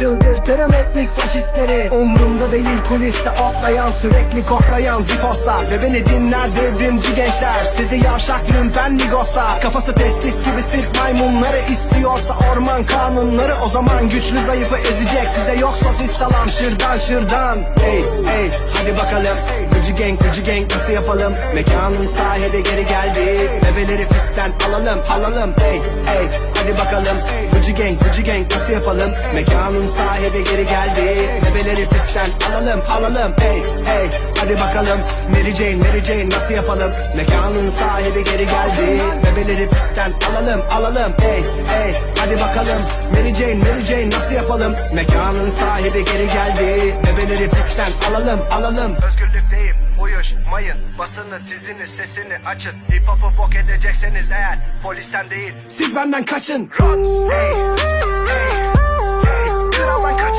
Çıldırtırım etnik faşistleri. Umrumda değil kuliste otlayan Sürekli koklayan zifoslar Ve beni dinler dedimci gençler. Sizi yavşak lümpen migoslar Kafası testis gibi sirk maymunları istiyorsa orman kanunları O zaman güçlü zayıfı ezecek. Size yoksa siz salam şırdan şırdan. Hey hey hadi bakalım. Gıcı gang gıcı gang nasıl yapalım? Mekanın sahibi geri geldi. Bebeleri pistten alalım alalım. Hey hey hadi bakalım. Gıcı gang gıcı gang nasıl yapalım? Mekanın sahibi geri geldi. Bebeleri pistten alalım alalım. Hey hey hadi bakalım. Mary Jane Mary Jane nasıl yapalım? Mekanın sahibi geri geldi. Bebeleri pistten alalım alalım. Hey hey hadi bakalım. Mary Jane Mary Jane nasıl yapalım? Mekanın sahibi geri geldi. Bebeleri pistten alalım alalım. Özgürlükteyim. Uyuşmayın. Basını tizini sesini açın. Hip hop'u bok edecekseniz eğer Polisten değil siz benden kaçın. Run. Hey hey hey Kraldan kaçın